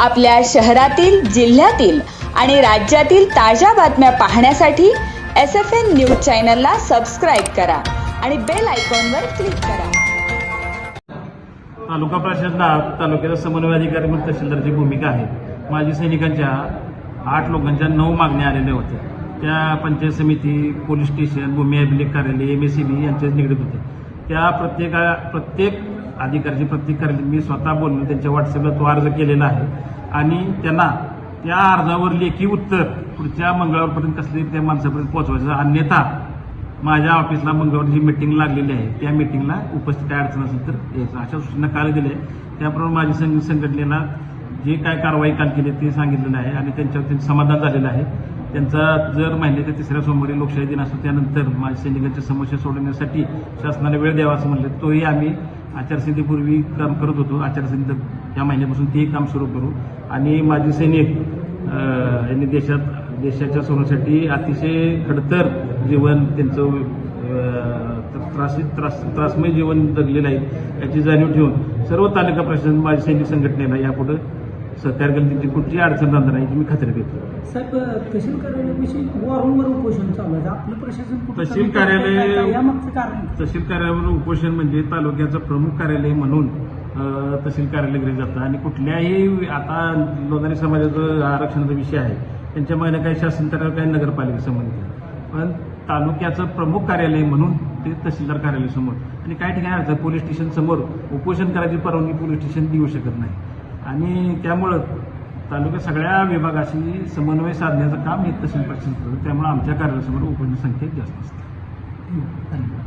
आपल्या शहरातील जिल्ह्यातील आणि राज्यातील ताज्या बातम्या पाहण्यासाठी एस एफ एन न्यूज चॅनलला सबस्क्राईब करा आणि बेल आयकॉनवर क्लिक करा. तालुका प्रशासनात तालुक्याचा समन्वय अधिकारी म्हणून तहसीलदारची भूमिका आहे. माजी सैनिकांच्या आठ लोकांच्या नऊ मागण्या आलेल्या होत्या. त्या पंचायत समिती पोलीस स्टेशन भूमी अभिलेख कार्यालय एम एस सी बी यांच्याच निगडीत होते. त्या प्रत्येका प्रत्येक अधिकाऱ्याची प्रत्येक कार्यालय मी स्वतः बोलून त्यांच्या व्हॉट्सअपला तो अर्ज केलेला आहे. आणि त्यांना त्या अर्जावर लेखी उत्तर पुढच्या मंगळवारपर्यंत कसली त्या माणसापर्यंत पोहोचवायचं. अन्यथा माझ्या ऑफिसला मंगळवार जी मिटिंग लागलेली आहे त्या मिटिंगला उपस्थित काय अडचण असेल तर यायचं. अशा सूचना काल दिल्या त्याप्रमाणे माझी संघ संघटनेला जे काय कारवाई काल केली ते सांगितलेलं आहे आणि त्यांच्यावर त्यांचं समाधान झालेलं आहे. त्यांचा जर महिन्याच्या तिसऱ्या सोमवारी लोकशाही दिन असतो. त्यानंतर माझ्या सैनिकांच्या समस्या सोडवण्यासाठी शासनाने वेळ द्यावा असं म्हणलं. तोही आम्ही आचारसंहितेपूर्वी काम करत होतो. आचारसंहिता या महिन्यापासून तेही काम सुरू करू. आणि माझे सैनिक यांनी देशात देशाच्या सोन्यासाठी अतिशय खडतर जीवन त्यांचं त्रास त्रासित त्रास त्रासमय जीवन जगलेलं आहे याची जाणीव ठेवून सर्व तालुका प्रशासन माझ्या सैनिक संघटनेला यापुढे करेल त्यांची कुठची अडचण राहणार नाही याची मी खात्री देतो साहेब तहसील कार्यालयाविषयी वारंवार उपोषण चालू आहे आपलं प्रशासन कुठं तहसील चालू? कार्यालय- काय- काय- यामागचं कारण काय? तहसील कार्यालयावर उपोषण म्हणजे तालुक्याचं प्रमुख कार्यालय म्हणून अ, तहसील कार्यालय केलं जातं आणि कुठल्याही आता लोणारी समाजाचं आरक्षणाचा विषय आहे त्यांच्या मागे काही शासन तर काही नगरपालिका संबंधित. पण तालुक्याचं प्रमुख कार्यालय म्हणून ते तहसीलदार कार्यालय समोर आणि काही ठिकाणी असं पोलीस स्टेशन समोर उपोषण करायची परवानगी पोलीस स्टेशन देऊ शकत नाही आणि त्यामुळं तालुक्या सगळ्या विभागाशी समन्वय साधण्याचं काम हे तहसील प्रशासन करतं त्यामुळे आमच्या कार्यालयासमोर उपोषण संख्या जास्त असते. धन्यवाद.